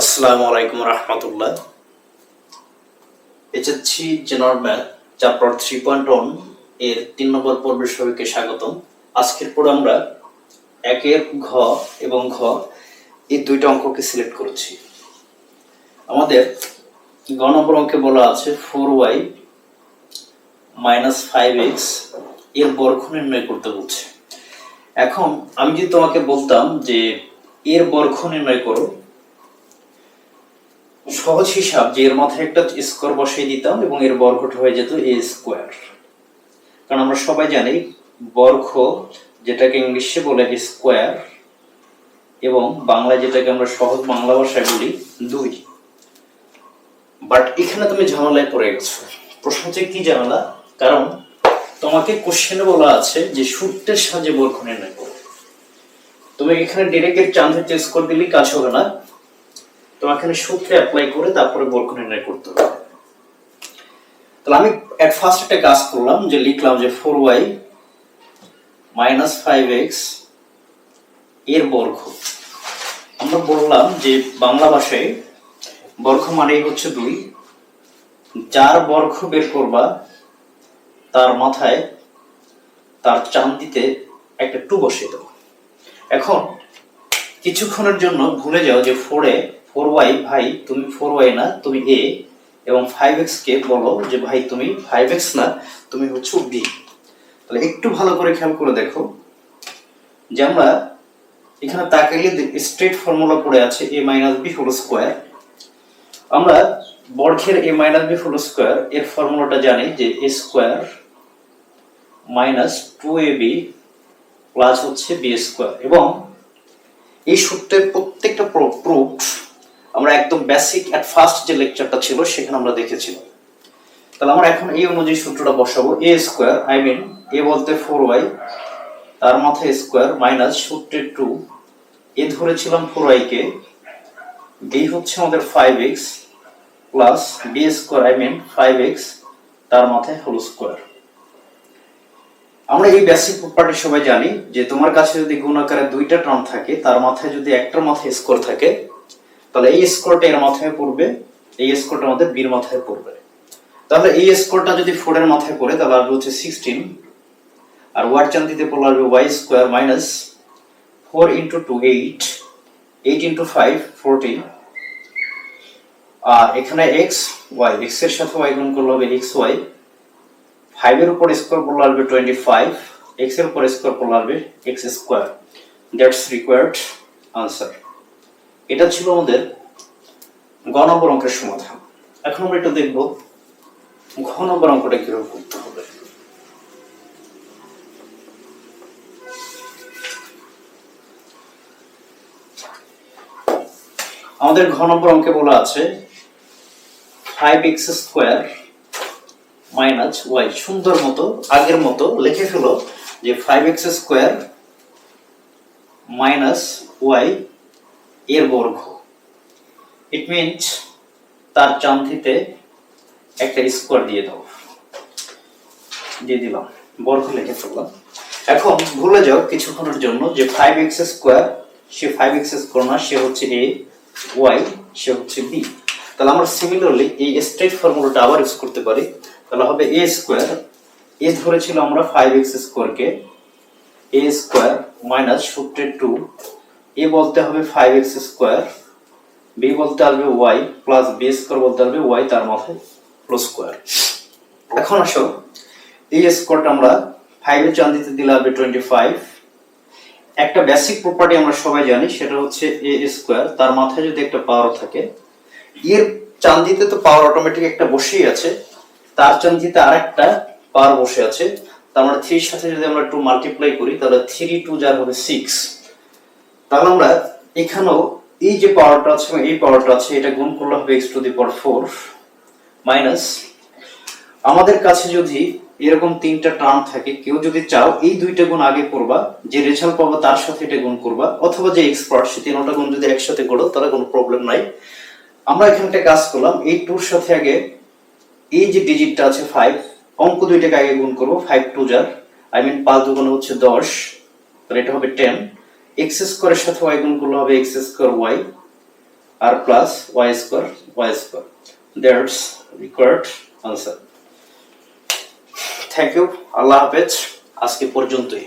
আসসালামু আলাইকুম রহমতুল্লাহ। HSC general math, chapter three point ওয়ানের তিন নম্বর পর্বের সবাইকে স্বাগতম। আজকের পর আমরা একের ঘ এবং ঘ এই দুইটা অঙ্ককে সিলেক্ট করেছি। আমাদের গ নম্বর অঙ্কে বলা আছে ফোর ওয়াই মাইনাস ফাইভ এক্সের বর্গ নির্ণয় করতে বলছে। এখন আমি যদি তোমাকে বলতাম যে এর বর্গ নির্ণয় করো সহজ হিসাব যে এর মাথায় একটা স্কোয়ার বসিয়ে দিতাম এবং এর বর্গটা হয়ে যেত এ স্কোয়ার কারণ আমরা সবাই জানি বর্গ যেটাকে ইংলিশে বলে স্কোয়ার এবং বাংলায় যেটাকে আমরা সহজ বাংলা ভাষায় বলি দুই। বাট এখানে তুমি ঝামেলায় পড়ে গেছো। প্রশ্ন হচ্ছে কি ঝামেলা? কারণ তোমাকে কোশ্চেনে বলা আছে যে সূত্রের সাহায্যে বর্গ নির্ণয় করো। তুমি এখানে ডিরেক্ট চান্সের চেস করে দিলেই কাজ হবে না। তোমাকে এখানে সূত্রে অ্যাপ্লাই করে তারপরে বর্গ নির্ণয় করতে হবে। তাহলে আমি এট ফার্স্ট একটা কাজ করলাম যে লিখলাম যে ফোর ওয়াই মাইনাস ফাইভ এক্সের বর্গ আমরা বললাম যে বাংলা ভাষায় বর্গ মানেই হচ্ছে দুই। যার বর্গ বের করবা, তার মাথায় তার চান্দিতে একটা টু বসিয়ে দেবো। এখন কিছুক্ষণের জন্য ভুলে যাও যে ফোরে ফোর ওয়াই, ভাই, তুমি ফোর ওয়াই না, তুমি এ এবং ফাইভ এক্স কে বলো যে, ভাই, তুমি ফাইভ এক্স না, তুমি হচ্ছে বি। তাহলে একটু ভালো করে খেয়াল করে দেখো যে আমরা এখানে তাকাইলে স্ট্রেট ফর্মুলা পড়ে আছে A minus B whole square আমরা বর্গের A minus B whole square এর ফর্মুলাটা জানি যে A square minus two A B plus হচ্ছে বি স্কোয়ার এবং এই সূত্রের প্রত্যেকটা প্রুফ আমরা একদম বেসিক অ্যাট ফার্স্ট যে লেকচারটা ছিল, সেখানে আমরা দেখেছিলাম। তাহলে আমরা এখন এই অনুযায়ী সূত্রটা বসাবো। এ স্কোয়ার আই মিন এ বলতে ফোর ওয়াই তার মাথায় স্কোয়ার মাইনাস সূত্রের টু এ ধরেছিলাম ফোর ওয়াইকে বি হচ্ছে আমাদের five X plus B square I mean five X তার মাথায় হোল স্কোয়ার আমরা এই বেসিক প্রপার্টি সবাই জানি যে তোমার কাছে যদি গুণ আকারে দুইটা টার্ম থাকে, তার মাথায় যদি একটার মাথায় স্কোর থাকে তাহলে এই স্কোরটা এর মাথায় পড়বে, এই স্কোরটা আমাদের বির মাথায় পড়বে। তাহলে এই স্কোরটা যদি ফোর এর মাথায় পড়ে, তাহলে আসবে হচ্ছে সিক্সটিন আর ওয়ার চান দিতে পড়লে আসবে Y square minus four into two eight eight into five fourteen আর এখানে এক্স ওয়াই এক্সের সাথে ওয়াই গুণ করলে হবে এক্স ওয়াই ফাইভের উপর স্কোয়ার করলে আসবে টোয়েন্টি ফাইভ এক্সের উপর স্কোয়ার করলে আসবে X square that's required answer এটা ছিল আমাদের গ নম্বর অঙ্কের সমাধান। এখন আমরা একটু দেখব ঘ নম্বর অঙ্কটা কীভাবে করতে হবে। আমাদের ঘ নম্বর অঙ্কে বলা আছে five X square minus Y সুন্দর মতো, আগের মতো লিখে ফেলো যে five X square minus Y এর বর্গ। ইট মিনস তার চান্দিতে একটা স্কোয়ার দিয়ে দাও। দিয়ে দিলাম। বর্গ লিখে ফেললাম। এখন ভুলে যাও কিছুক্ষণের জন্য যে ফাইভ এক্স স্কোয়ার সে ফাইভ এক্স স্কোয়ার না, সে হচ্ছে এ ওয়াই সে হচ্ছে বি তাহলে আমরা সিমিলারলি এই স্ট্রেট ফর্মুলাটা আবার ইউজ করতে পারি। তাহলে হবে এ স্কোয়ার এ ধরেছিল আমরা ফাইভ এক্স স্কোয়ারকে এ স্কোয়ার মাইনাস সূত্রের টু এ বলতে হবে ফাইভ এক্স স্কোয়ার বি বলতে আসবে ওয়াই প্লাস বি স্কোয়ার বলতে আসবে ওয়াই তার মাথায় প্লাস স্কোয়ার এখন আসো, এই স্কোয়ারটা আমরা ফাইভের চান্দিতে দিলে আসবে টোয়েন্টি ফাইভ একটা বেসিক প্রপার্টি আমরা সবাই জানি, সেটা হচ্ছে এ স্কোয়ার তার মাথায় যদি একটা পাওয়ার থাকে, এর চান্দিতে তো পাওয়ার অটোমেটিক একটা বসেই আছে, তার চান্দিতে আরেকটা পাওয়ার বসে আছে, তার মানে থ্রির সাথে যদি আমরা টু মাল্টিপ্লাই করি, তাহলে থ্রি টু যার হবে সিক্স তাহলে আমরা এখানেও এই যে পাওয়ারটা আছে এই পাওয়ারটা আছে, এটা গুণ করলে হবে X to the power four minus আমাদের কাছে যদি এরকম তিনটা টার্ম থাকে, কেউ যদি চাও এই দুইটা গুণ আগে করবা, যে রেজাল্ট পাবো তার সাথে এটা গুণ করবা, অথবা যে এক্সপার্ট সে তিনটা গুণ যদি একসাথে করো, তাহলে কোনো প্রবলেম নাই। আমরা এখানে একটা কাজ করলাম, এই টুর সাথে আগে এই যে ডিজিটটা আছে ফাইভ অঙ্ক দুইটাকে আগে গুণ করব ফাইভ টু যার আই মিন পাঁচ দুগুণ হচ্ছে দশ, তাহলে এটা হবে টেন এক্স স্কোয়ারের সাথে ওয়াই গুণ করলে হবে X square Y R plus Y square Y square. That's required answer thank you আল্লাহ হাফেজ। আজকে পর্যন্তই।